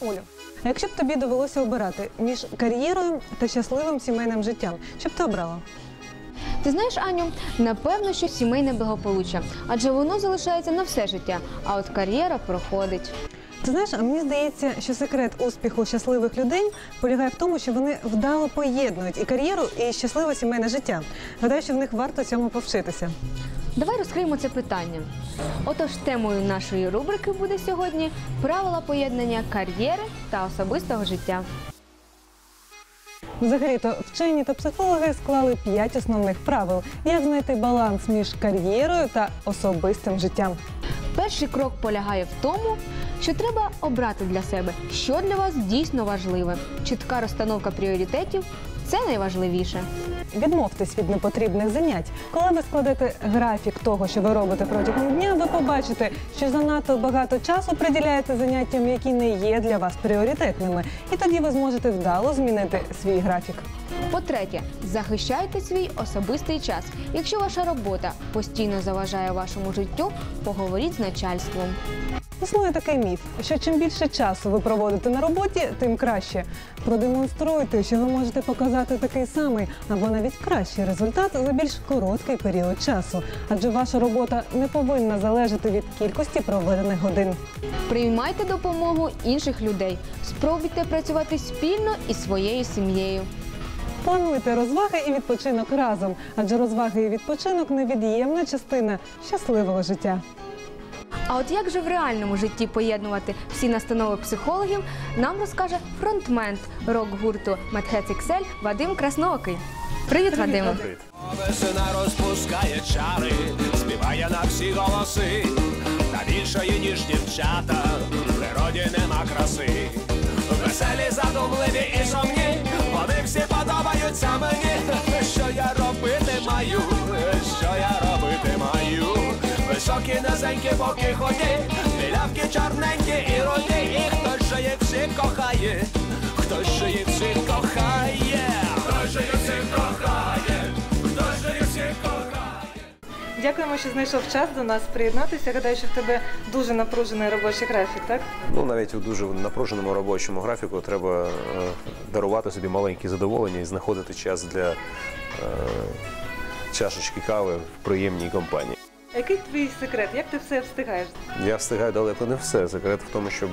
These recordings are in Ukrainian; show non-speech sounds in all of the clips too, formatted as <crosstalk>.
Олю, а якщо б тобі довелося обирати між кар'єрою та щасливим сімейним життям, що б ти обрала? Ти знаєш, Аню, напевно, що сімейне благополуччя, адже воно залишається на все життя, а от кар'єра проходить. Ти знаєш, а мені здається, що секрет успіху щасливих людей полягає в тому, що вони вдало поєднують і кар'єру, і щасливе сімейне життя. Гадаю, що в них варто цьому повчитися. Давай розкриємо це питання. Отож, темою нашої рубрики буде сьогодні правила поєднання кар'єри та особистого життя. Взагалі-то вчені та психологи склали п'ять основних правил, як знайти баланс між кар'єрою та особистим життям. Перший крок полягає в тому, що треба обрати для себе, що для вас дійсно важливе. Чітка розстановка пріоритетів це найважливіше. Відмовтесь від непотрібних занять. Коли ви складете графік того, що ви робите протягом дня, ви побачите, що занадто багато часу приділяєте заняттям, які не є для вас пріоритетними, і тоді ви зможете вдало змінити свій графік. По-третє, захищайте свій особистий час. Якщо ваша робота постійно заважає вашому життю, поговоріть з начальством. Існує такий міф, що чим більше часу ви проводите на роботі, тим краще. Продемонструйте, що ви можете показати такий самий або навіть кращий результат за більш короткий період часу, адже ваша робота не повинна залежати від кількості проведених годин. Приймайте допомогу інших людей. Спробуйте працювати спільно із своєю сім'єю. Плануйте розваги і відпочинок разом, адже розваги і відпочинок невід'ємна частина щасливого життя. А от як же в реальному житті поєднувати всі настанови психологів, нам розкаже фронтмен рок-гурту Медхец XL Вадим Красноокий. Привіт, Вадиме! Весена розпускає чари, співає на всі голоси, та більшої, ніж дівчата, в природі нема краси. Веселі, задумливі і сумні, Низенькі, поки ході, білявки чорненькі і руді, і хтось же їх всіх кохає, хтось же їх всіх кохає, хтось же їх всіх кохає, хтось же їх всіх кохає. Дякуємо, що знайшов час до нас приєднатися. Гадаю, що в тебе дуже напружений робочий графік, так? Ну, навіть у дуже напруженому робочому графіку треба е, дарувати собі маленькі задоволення і знаходити час для е, чашечки кави в приємній компанії. Який твій секрет? Як ти все встигаєш? Я встигаю далеко не все. Секрет в тому, щоб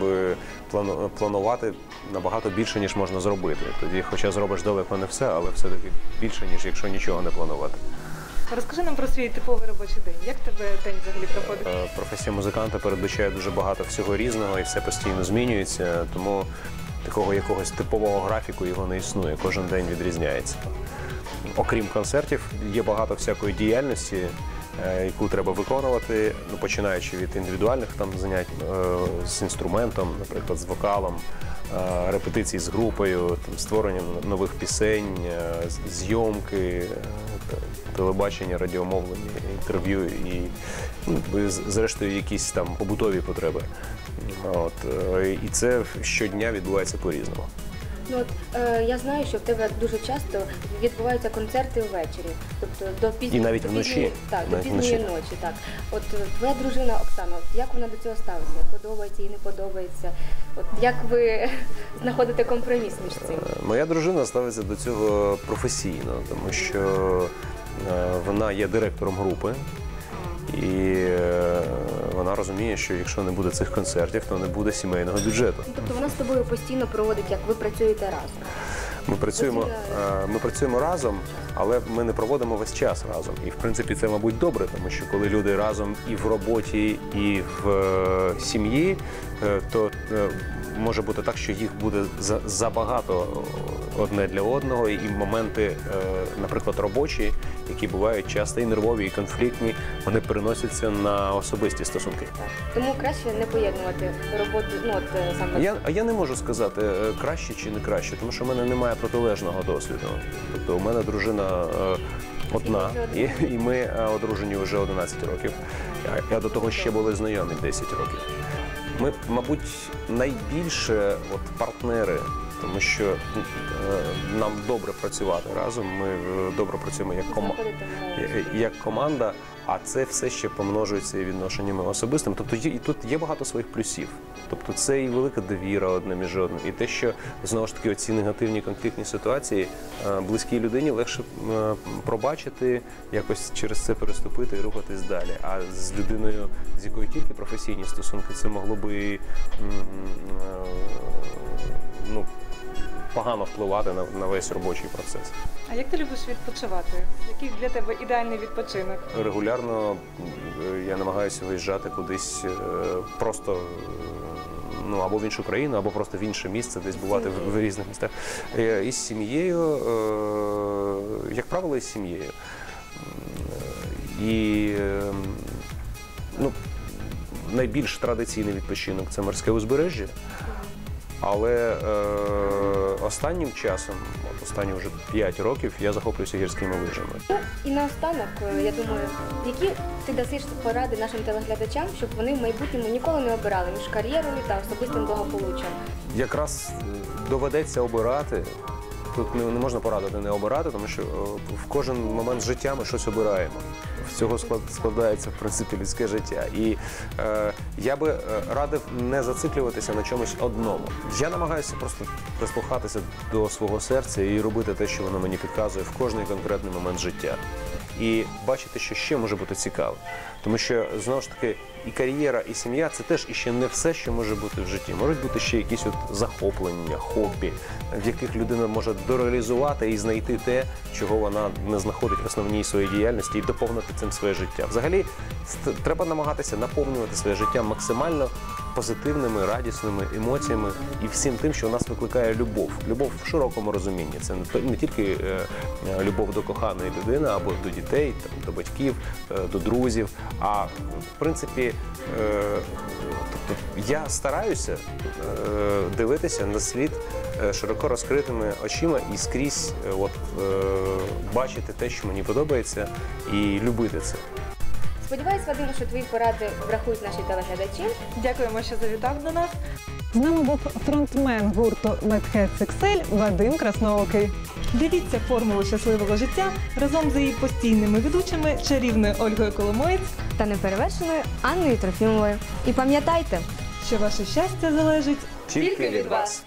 плану- планувати набагато більше, ніж можна зробити. Тоді, хоча зробиш далеко не все, але все-таки більше, ніж якщо нічого не планувати. Розкажи нам про свій типовий робочий день. Як тебе день взагалі проходить? Е, Професія музиканта передбачає дуже багато всього різного і все постійно змінюється, тому такого якогось типового графіку його не існує. Кожен день відрізняється. Окрім концертів, є багато всякої діяльності, яку треба виконувати, ну починаючи від індивідуальних там занять е, з інструментом, наприклад, з вокалом, е, репетицій з групою, там, створення нових пісень, е, зйомки, е, телебачення, радіомовлення, інтерв'ю і ну, зрештою якісь там побутові потреби. От, е, і це щодня відбувається по-різному. Ну от е, я знаю, що в тебе дуже часто відбуваються концерти ввечері, тобто до пізньої І навіть до вночі. так, до Навіть пізньої вночі. ночі. Так, от е, твоя дружина Оксана, от як вона до цього ставиться? Подобається їй не подобається? От як ви <laughs> знаходите компроміс між цим? Моя дружина ставиться до цього професійно, тому що е, вона є директором групи. І е, вона розуміє, що якщо не буде цих концертів, то не буде сімейного бюджету. Тобто вона з тобою постійно проводить, як ви працюєте разом. Ми працюємо, е, ми працюємо разом, але ми не проводимо весь час разом. І в принципі це, мабуть, добре, тому що коли люди разом і в роботі, і в е, сім'ї, е, то може бути так, що їх буде забагато одне для одного, і моменти, наприклад, робочі, які бувають часто і нервові, і конфліктні, вони переносяться на особисті стосунки. Тому краще не поєднувати роботу, ну от е, саме Я, а я не можу сказати е, краще чи не краще, тому що в мене немає протилежного досвіду. Тобто у мене дружина е, одна, і, і ми одружені вже 11 років. А до того ще були знайомі 10 років. Ми, мабуть, найбільше от партнери, тому що е, нам добре працювати разом. Ми е, добре працюємо як команда. Як команда, а це все ще помножується і відношеннями особистими. Тобто є, і тут є багато своїх плюсів. Тобто це і велика довіра одне між одним, і те, що знову ж таки оці негативні конфліктні ситуації е, близькій людині легше е, пробачити, якось через це переступити і рухатись далі. А з людиною, з якою тільки професійні стосунки, це могло би е, ну, погано впливати на, на весь робочий процес. А як ти любиш відпочивати? Який для тебе ідеальний відпочинок? Регулярно е, я намагаюся виїжджати кудись е, просто е, ну або в іншу країну, або просто в інше місце, десь бувати в, в різних містах. Е, Із сім'єю, е, як правило, із сім'єю. М, І е, ну, найбільш традиційний відпочинок це морське узбережжя. Але е, останнім часом, от останні вже 5 років, я захоплююся гірськими лижами. І наостанок, е, я думаю, які ти дасиш поради нашим телеглядачам, щоб вони в майбутньому ніколи не обирали між кар'єрою та особистим благополуччям. якраз е, доведеться обирати. Тут не, не можна порадити не обирати, тому що е, в кожен момент життя ми щось обираємо. З цього склад- складається в принципі людське життя. І е, я би е, радив не зациклюватися на чомусь одному. Я намагаюся просто прислухатися до свого серця і робити те, що воно мені підказує в кожний конкретний момент життя. І бачити, що ще може бути цікаво. Тому що знову ж таки і кар'єра, і сім'я це теж іще не все, що може бути в житті. Можуть бути ще якісь от захоплення, хобі, в яких людина може дореалізувати і знайти те, чого вона не знаходить в основній своїй діяльності, і доповнити цим своє життя. Взагалі, треба намагатися наповнювати своє життя максимально позитивними, радісними емоціями і всім тим, що у нас викликає любов. Любов в широкому розумінні. Це не тільки е, е, любов до коханої людини або до дітей, до батьків, е, до друзів. А в принципі, тобто я стараюся дивитися на світ широко розкритими очима і скрізь от, бачити те, що мені подобається, і любити це. Сподіваюсь, Вадиме, що твої поради врахують наші телеглядачі. Дякуємо, що завітав до нас. З нами був фронтмен гурту Медхед Сексель Вадим Красноокий. Дивіться формулу щасливого життя разом з її постійними ведучими чарівною Ольгою Коломоєць, та неперевершеною Анною Трофімовою. І пам'ятайте, що ваше щастя залежить Тільки від вас.